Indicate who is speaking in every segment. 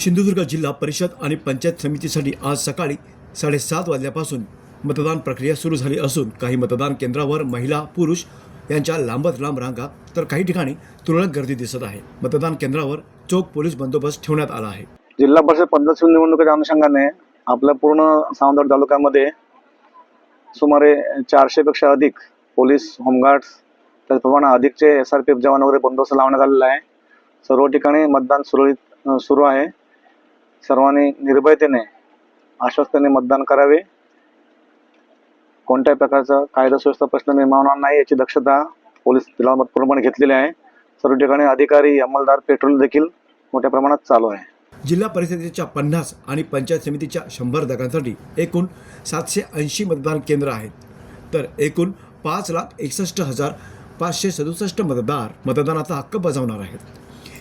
Speaker 1: सिंधुदुर्ग जिल्हा परिषद आणि पंचायत समितीसाठी आज सकाळी साडेसात वाजल्यापासून मतदान प्रक्रिया सुरू झाली असून काही मतदान केंद्रावर महिला पुरुष यांच्या लांबच लांब रांगा तर काही ठिकाणी तुरळक गर्दी दिसत आहे. मतदान केंद्रावर चोख पोलीस बंदोबस्त ठेवण्यात आला आहे.
Speaker 2: जिल्हा परिषद पद्धतशीर निवडणुकीच्या अनुषंगाने आपल्या पूर्ण सावंतवाड तालुक्यामध्ये सुमारे चारशे पेक्षा अधिक पोलीस होमगार्ड्स त्याचप्रमाणे अधिकचे एस आर पी एफ जवान वगैरे बंदोबस्त लावण्यात आलेला आहे. सर्व ठिकाणी मतदान सुरळीत सुरू आहे. सर्वांनी निर्भयतेने आश्वस्तेने मतदान करावे. कोणत्याही प्रकारचा कायदा सुव्यवस्था प्रश्न निर्माण होणार नाही याची दक्षता पोलीस दलात पूर्णपणे घेतलेली आहे. सर्व ठिकाणी अधिकारी अंमलदार पेट्रोल देखील मोठ्या प्रमाणात चालू आहे.
Speaker 1: जिल्हा परिषदेच्या पन्नास आणि पंचायत समितीच्या शंभर जागांसाठी एकूण सातशे ऐंशी मतदान केंद्र आहेत. तर एकूण पाच लाख एकसष्ट हजार पाचशे सदुसष्ट मतदार मतदानाचा हक्क बजावणार आहेत.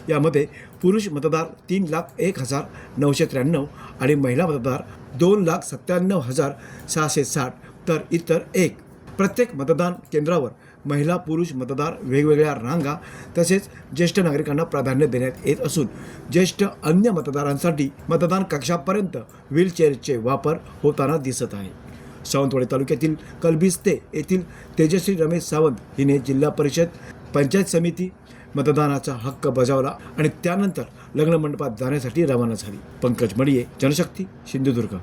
Speaker 1: यामध्ये पुरुष मतदार तीन लाख एक हजार नऊशे त्र्याण्णव आणि महिला मतदार दोन लाख सत्त्याण्णव हजार सहाशे साठ तर इतर एक. प्रत्येक मतदान केंद्रावर महिला पुरुष मतदार वेगवेगळ्या रांगा तसेच ज्येष्ठ नागरिकांना प्राधान्य देण्यात येत असून ज्येष्ठ अन्य मतदारांसाठी मतदान कक्षापर्यंत व्हीलचेअरचे वापर होताना दिसत आहे. सावंतवाडी तालुक्यातील कलबिस्ते येथील तेजश्री रमेश सावंत हिने जिल्हा परिषद पंचायत समिती मतदानाचा हक्क बजावला आणि त्यानंतर लग्न मंडपात जाण्यासाठी रवाना झाली. पंकज मडिये जनशक्ती सिंधुदुर्ग.